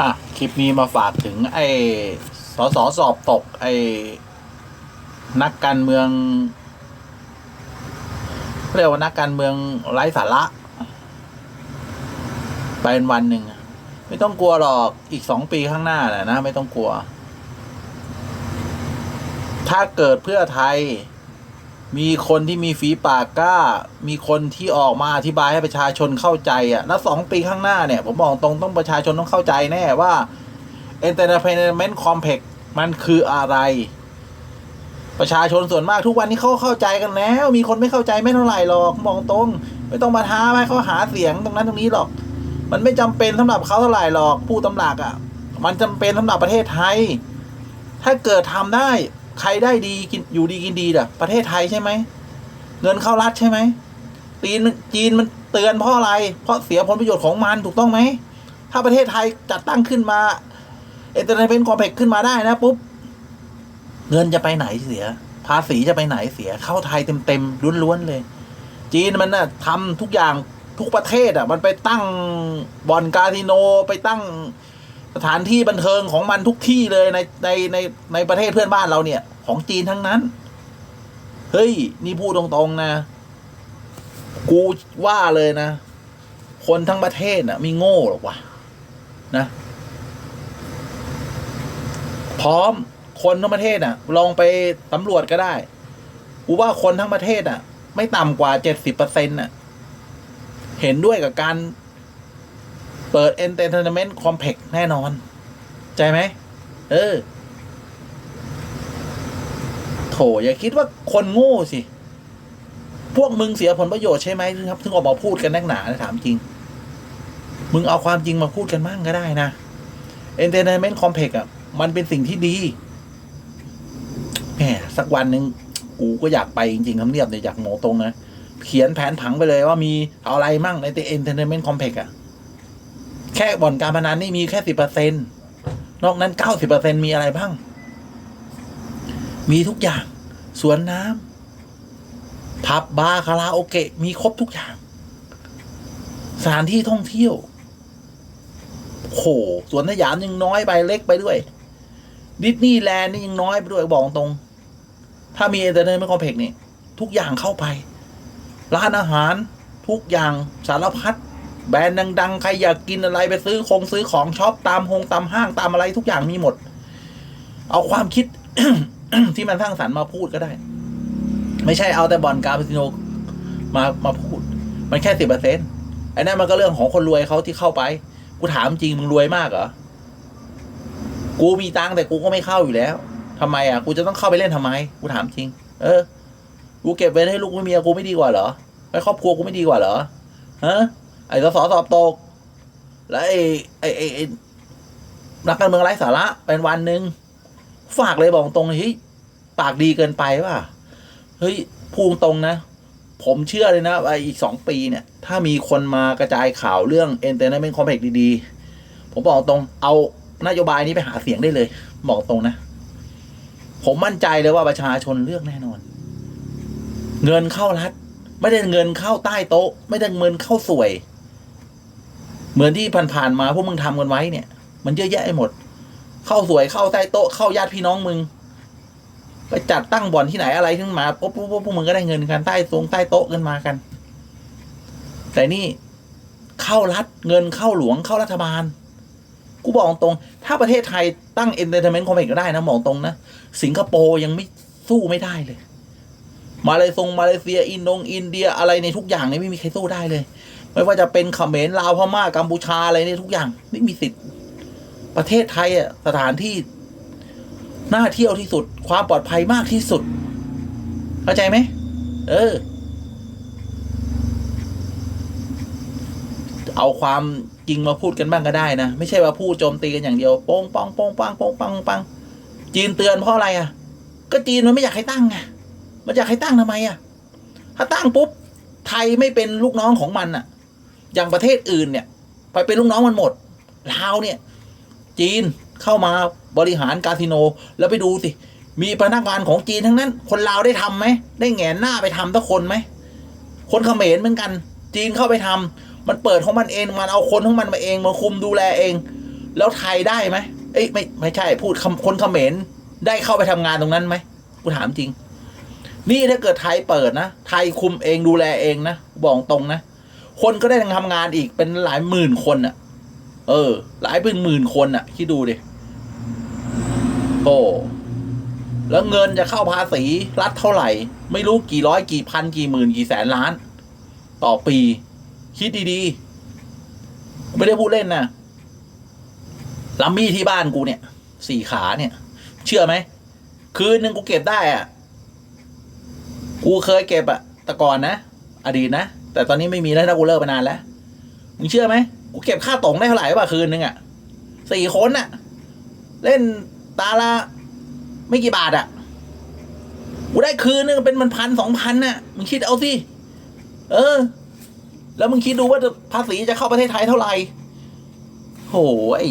อะ คลิปนี้มาฝากถึง ไอ้สสสอบตก ไอ้ นักการเมือง เรียกว่านักการเมืองไร้สาระ ไปเป็นวันหนึ่งไม่ต้องกลัวหรอกอีกสองปีข้างหน้าแหละนะ ไม่ต้องกลัว ถ้าเกิดเพื่อไทย มีคนที่มีฝีปากกล้า มีคนที่ออกมาอธิบายให้ประชาชนเข้าใจอะ แล้วสองปีข้างหน้าเนี่ย ผมบอกตรงต้องประชาชนต้องเข้าใจแน่ว่า entertainment complex มันคืออะไร ประชาชนส่วนมากทุกวันนี้เขาเข้าใจกันแล้ว มีคนไม่เข้าใจไม่เท่าไหร่หรอกมองตรง ไม่ต้องมาท้าให้เขาหาเสียงตรงนั้นตรงนี้หรอก มันไม่จำเป็นสำหรับเขาเท่าไหร่หรอกผู้ตำหลักอะ มันจำเป็นสำหรับประเทศไทย ถ้าเกิดทำได้ ใครได้ดีกินอยู่ดีกินดีเด้อประเทศไทยใช่ไหมเงินเข้ารัฐใช่ไหมจีนจีนมันเตือนเพราะอะไร เพราะเสียผลประโยชน์ของมันถูกต้องไหม ถ้าประเทศไทยจัดตั้งขึ้นมาเอ็นเตอร์เทนเมนต์คอมเพล็กขึ้นมาได้นะปุ๊บ เงินจะไปไหนเสีย ภาษีจะไปไหนเสีย เข้าไทยเต็มๆล้วนๆเลย จีนมันน่ะทำทุกอย่างทุกประเทศอะ มันไปตั้งบ่อนคาสิโนไปตั้ง สถานที่บันเทิงของมันทุกที่เลยในในในในประเทศเพื่อนบ้านเราเนี่ย ของจีนทั้งนั้น เฮ้ย นี่พูดตรงๆนะ กูว่าเลยนะ คนทั้งประเทศน่ะม่โง่หรอกวะนะ พร้อมคนทั้งประเทศน่ะ ลองไปสำรวจก็ได้ กูว่าคนทั้งประเทศน่ะ ไม่ต่ำกว่าเจ็ดสิบเปอร์เซ็นต์น่ะ เห็นด้วยกับการ เปิด Entertainment Complex แน่นอน ใจไหม เออ โถ อย่าคิดว่าคนโง่สิ พวกมึงเสียผลประโยชน์ใช่ไหมครับ ถึงออกมาพูดกันนักหนานะถามจริง มึงเอาความจริงมาพูดกันบ้างก็ได้นะ Entertainment Complex อะ มันเป็นสิ่งที่ดีแหมสักวันหนึ่งกูก็อยากไปจริงๆคำเนียบเนี่ยอยากโมตรงนะ เขียนแผนผังไปเลยว่ามีอะไรมั่งใน Entertainment Complex อะแค่ ค่บ่อนการพนันนี่มีแค่สิบเปอร์เซ็นนอกนั้นเก้าสิบเปอร์เซ็นมีอะไรบ้าง มีทุกอย่าง สวนน้ำผับบาร์คาราโอเกะ มีครบทุกอย่าง สถานที่ท่องเที่ยวโหสวนสยามยังน้อยไปเล็กไปด้วยดิสนีย์แลนด์นี่ยังน้อยไปด้วยบอกตรง ถ้ามีเอเตอร์เทนเมนต์คอมเพกนี่ ทุกอย่างเข้าไป ร้านอาหารทุกอย่างสารพัด แบรนด์ดังๆ ใครอยากกินอะไรไปซื้อคงซื้อของช็อปตามหงตามห้างตามอะไรทุกอย่างมีหมด เอาความคิด ที่มันสร้างสรรค์มาพูดก็ได้ ไม่ใช่เอาแต่บอลการพาสิโนมามาพูด มันแค่สิบเปอร์เซ็นต์ไอ้นั่นมันก็เรื่องของคนรวยเขาที่เข้าไป กูถามจริงมึงรวยมากเหรอ กูมีตังแต่กูก็ไม่เข้าอยู่แล้วทำไมอะ กูจะต้องเข้าไปเล่นทำไม กูถามจริง เออ กูเก็บไว้ให้ลูกให้เมียกูไม่ดีกว่าเหรอให้ครอบครัวกูไม่ดีกว่าเหรอฮะ ไอ้สสสอบตก แล้วไอ้ไอ้ไอ้ไอ้นักการเมืองไร้สาระเป็นวันหนึ่งฝากเลยบอกตรงเฮ้ยปากดีเกินไปป่ะเฮ้ยพูดตรงนะ ผมเชื่อเลยนะว่าอีกสองปีเนี่ย ถ้ามีคนมากระจายข่าวเรื่อง Entertainment Complex ดีๆ ผมบอกตรงเอานโยบายนี้ไปหาเสียงได้เลย บอกตรงนะ ผมมั่นใจเลยว่าประชาชนเลือกแน่นอน เงินเข้ารัฐ ไม่ได้เงินเข้าใต้โต๊ะ ไม่ได้เงินเข้าสวย เหมือนที่ผ่านๆมาพวกมึงทำกันไว้เนี่ย มันเยอะแยะไปหมด เข้าสวยเข้าใต้โต๊ะเข้าญาติพี่น้องมึงไปจัดตั้งบ่อนที่ไหนอะไรขึ้นมาปุ๊บปุ๊บพวกมึงก็ได้เงินกันใต้ตรงใต้โต๊ะกันมากัน แต่นี่เข้ารัฐเงินเข้าหลวงเข้ารัฐบาล กูบอกตรง ถ้าประเทศไทยตั้งเอนเตอร์เทนเมนต์คอมเพล็กซ์ก็ได้นะบอกตรงนะสิงคโปร์ยังไม่สู้ไม่ได้เลย มาเลเซียมาเลเซียอินโดงอินเดียอะไรในทุกอย่างเนี่ยไม่มีใครสู้ได้เลย ไม่ว่าจะเป็นเขมรลาวพม่ากัมพูชาอะไรนี่ทุกอย่างไม่มีสิทธิ์ ประเทศไทยอะสถานที่น่าเที่ยวที่สุด ความปลอดภัยมากที่สุด เข้าใจไหมเออ เอาความจริงมาพูดกันบ้างก็ได้นะ ไม่ใช่ว่าพูดโจมตีกันอย่างเดียวโป้งปังโป้งปังโป้งปังปังจีนเตือนเพราะอะไรอะ ก็จีนมันไม่อยากให้ตั้งไงมันอยากให้ตั้งทำไมอะ ถ้าตั้งปุ๊บไทยไม่เป็นลูกน้องของมันอะ อย่างประเทศอื่นเนี่ย ไปเป็นลูกน้องมันหมดลาวเนี่ย จีนเข้ามาบริหารคาสิโน แล้วไปดูสิ มีพนักงานของจีนทั้งนั้น คนลาวได้ทำไหม ได้แหงนหน้าไปทำทุกคนไหม คนเขมรเหมือนกัน จีนเข้าไปทำมันเปิดของมันเอง มันเอาคนของมันมาเอง มาคุมดูแลเอง แล้วไทยได้ไหมเอ้ยไม่ไม่ใช่พูดคนเขมรได้เข้าไปทำงานตรงนั้นไหมกูถามจริง นี่ถ้าเกิดไทยเปิดนะ ไทยคุมเองดูแลเองนะบอกตรงนะ คนก็ได้ทำงานอีกเป็นหลายหมื่นคนอะ่ะเออ หลายเป็นหมื่นคนอะ่ะคิดดูดิโอ้แล้วเงินจะเข้าภาษีรัฐเท่าไหร่ ไม่รู้กี่ร้อยกี่พันกี่หมื่นกี่แสนล้าน ต่อปี คิดดีๆ ไม่ได้พูดเล่นนะลัมมี่ที่บ้านกูเนี่ย สี่ขาเนี่ย เชื่อไหม คืนหนึ่งกูเก็บได้อะกูเคยเก็บอะแต่ก่อนนะ อดีตนะ แต่ตอนนี้ไม่มีแล้วนะกูเลิกไปนานแล้วมึงเชื่อไหมกูเก็บค่าตรงได้เท่าไหร่ป่ะคืนนึงอะสี่คนอะเล่นตาละไม่กี่บาทอะกูได้คืนนึงเป็นมันพันสองพันน่ะมึงคิดเอาสิเออ แล้วมึงคิดดูว่าภาษีจะเข้าประเทศไทยเท่าไหร่โหไอ้